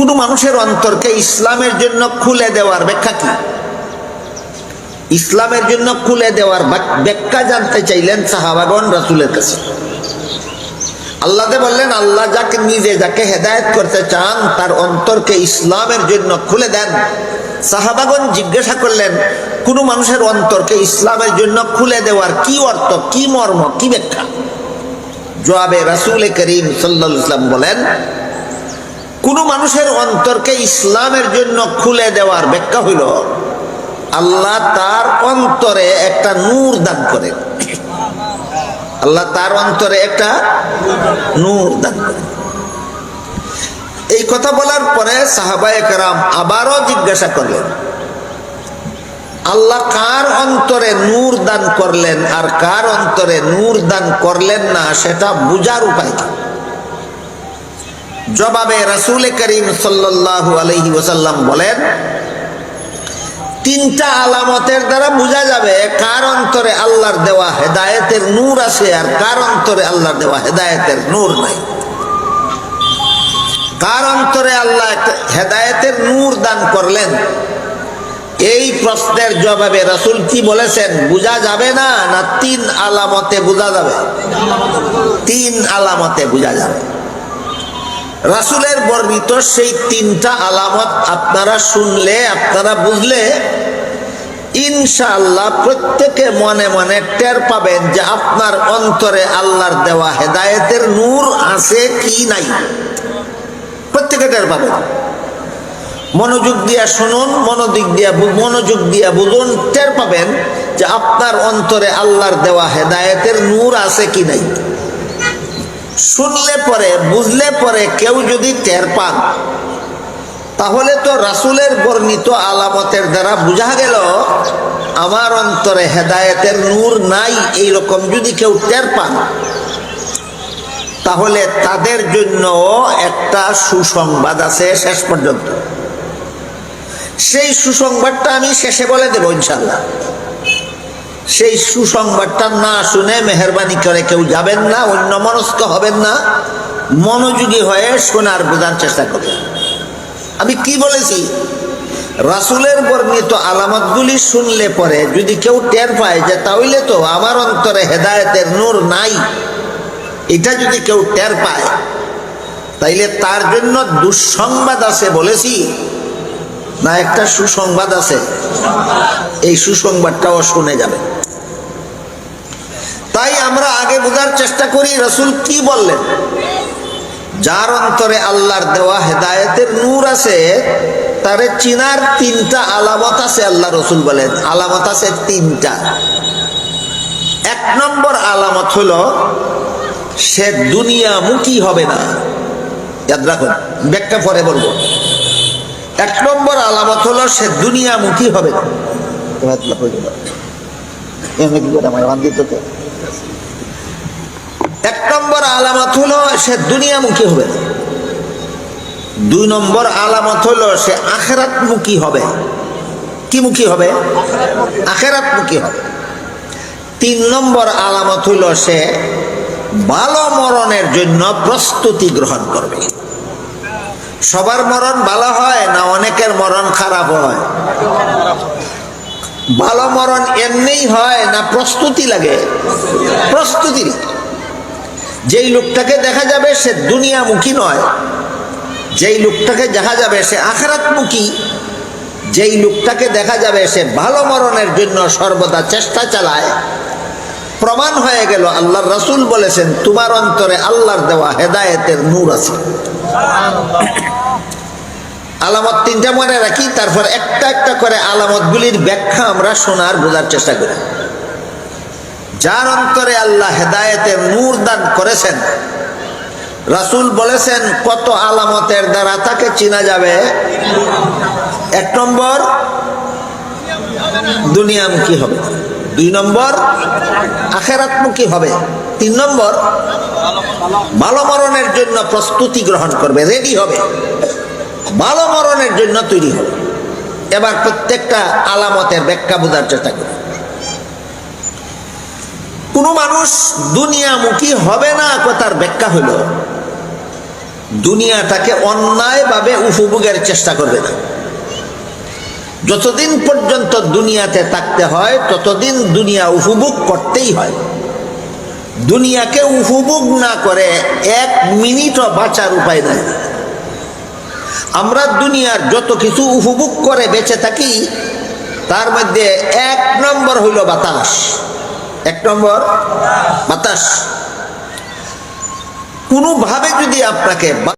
কোনো মানুষের অন্তরকে ইসলামের জন্য খুলে দেওয়ার ব্যাখ্যা কি? ইসলামের জন্য খুলে দেওয়ার ব্যাখ্যা জানতে চাইলেন সাহাবাগন রাসুলের কাছে। আল্লাহতে বললেন, আল্লাহ যাকে নিজে যাকে হেদায়েত করতে চান, তার অন্তরকে ইসলামের জন্য খুলে দেন। সাহাবাগন জিজ্ঞাসা করলেন, কোন মানুষের অন্তরকে ইসলামের জন্য খুলে দেওয়ার কি অর্থ, কি মর্ম, কি ব্যাখ্যা? জবাবে রাসুল করিম সাল্লাহ ইসলাম বলেন কোন মানুষের অন্তরকে ইসলামের জন্য খুলে দেওয়ার ব্যাখ্যা হইল, আল্লাহ তার অন্তরে একটা নূর দান করেন। আল্লাহ তার অন্তরে একটা নূর দান করেন। এই কথা বলার পরে সাহাবায়ে কেরাম আবারও জিজ্ঞাসা করলেন, আল্লাহ কার অন্তরে নূর দান করলেন আর কার অন্তরে নূর দান করলেন না সেটা বুঝার উপায় কি? জবাবে রাসুল করিম সাল্লাল্লাহু আলাইহি ওসাল্লাম বলেন, তিনটা আলামতের দ্বারা বোঝা যাবে কার অন্তরে আল্লাহর দেওয়া হেদায়েতের নূর আছে আর কার অন্তরে আল্লাহর দেওয়া হেদায়েতের নূর নাই। কার অন্তরে আল্লাহ হেদায়েতের নূর দান করলেন? এই প্রশ্নের জবাবে রাসুল কি বলেছেন, বোঝা যাবে না না তিন আলামতে বোঝা যাবে? তিন আলামতে বোঝা যাবে। রাসুলের বর্ণিত সেই তিনটা আলামত আপনারা শুনলে, আপনারা বুঝলে ইনশাআল্লাহ প্রত্যেকে মনে মনে টের পাবেন যে আপনার অন্তরে আল্লাহর দেওয়া হেদায়েতের নূর আছে কি নাই। প্রত্যেকে টের পাবেন। মনোযোগ দিয়া শুনুন মনোযোগ দিয়া মনোযোগ দিয়া বুঝুন, টের পাবেন যে আপনার অন্তরে আল্লাহর দেওয়া হেদায়েতের নূর আছে কি নাই। শুনলে পরে, বুঝলে পরে কেউ যদি টের পান, তাহলে তো রাসুলের বর্ণিত আলামতের দ্বারা বোঝা গেল, আমার অন্তরে হেদায়েতের নূর নাই এই রকম যদি কেউ টের পান, তাহলে তাদের জন্য একটা সুসংবাদ আছে শেষ পর্যন্ত। সেই সুসংবাদটা আমি শেষে বলে দেবো ইনশাল্লাহ সেই সুসংবাদটা না শুনে মেহরবানি করে কেউ যাবেন না অন্য মনস্ক হবেন না, মনোযোগী হয়ে শোনার বোঝার চেষ্টা করবেন। আমি কি বলেছি? রাসুলের বর্ণিত আলামতগুলি শুনলে পরে যদি কেউ টের পায় যে তাহলে তো আমার অন্তরে হেদায়েতের নূর নাই, এটা যদি কেউ টের পায়, তাইলে তার জন্য দুঃসংবাদ আছে বলেছি। না, একটা সুসংবাদ আছে। এই সুসংবাদটাও শুনে যাবে। তাই আমরা আগে বোঝার চেষ্টা করি, রসুল কি বললেন? যার অন্তরে আল্লাহর দেওয়া হেদায়েতের নূর আছে, তারে চিনার তিনটা আলামত আছে আল্লাহ রসুল বলেন। আলামত আছে তিনটা। এক নম্বর আলামত হলো, সে দুনিয়া দুনিয়ামুখী হবে না। ব্যাখ্যা পরে বলব। এক নম্বর আলামত হলো সে দুনিয়ামুখী হবে। এক নম্বর আলামত হলো সে দুনিয়ামুখী হবে। দুই নম্বর আলামত হলো সে আখেরাতমুখী হবে। কি মুখী হবে? আখেরাতমুখী হবে। তিন নম্বর আলামত হইল সে ভালো মরণের জন্য প্রস্তুতি গ্রহণ করবে। সবার মরণ ভালো হয় খারাপ হয়। ভালো মরণ এমনিই হয় না প্রস্তুতি লাগে? প্রস্তুতি যেই লোকটাকে দেখা যাবে সে দুনিয়ামুখী নয়, যেই লোকটাকে দেখা যাবে সে আখরাতমুখী, যেই লোকটাকে দেখা যাবে সে ভালো মরণের জন্য সর্বদা চেষ্টা চালায়। প্রমাণ হয়ে গেল, আল্লাহর রসুল বলেছেন, তোমার অন্তরে আল্লাহর দেওয়া হেদায়েতের নূর আছে। আলামত তিনটা মনে রাখি, তারপর একটা একটা করে আলামতগুলির ব্যাখ্যা আমরা শোনার বোঝার চেষ্টা করি। যার অন্তরে আল্লাহ হেদায়েতের নূর দান করেছেন, রাসুল বলেছেন, কত আলামতের দ্বারা তাকে চিনা যাবে? এক নম্বর, দুনিয়ামুখী হবে। দুই নম্বর, আখেরাতমুখী হবে। তিন নম্বর, ভালো মরণের জন্য প্রস্তুতি গ্রহণ করবে, রেডি হবে। ভালো মরণের জন্য তৈরি হবে। এবার প্রত্যেকটা আলামতের ব্যাখ্যা বোঝার চেষ্টা করি কোনো মানুষ দুনিয়ামুখী হবে না কথার ব্যাখ্যা হলো, দুনিয়াটাকে অন্যায়ভাবে উপভোগের চেষ্টা করবে না। যতদিন পর্যন্ত দুনিয়াতে থাকতে হয়, ততদিন দুনিয়া উপভোগ করতেই হয়। দুনিয়াকে উপভোগ না করে এক মিনিটও বাঁচার উপায় নাই। আমরা দুনিয়ার যত কিছু উপভোগ করে বেঁচে থাকি, তার মধ্যে এক নম্বর হইল বাতাস। এক নম্বর বাতাস। কোনোভাবে যদি আপনাকে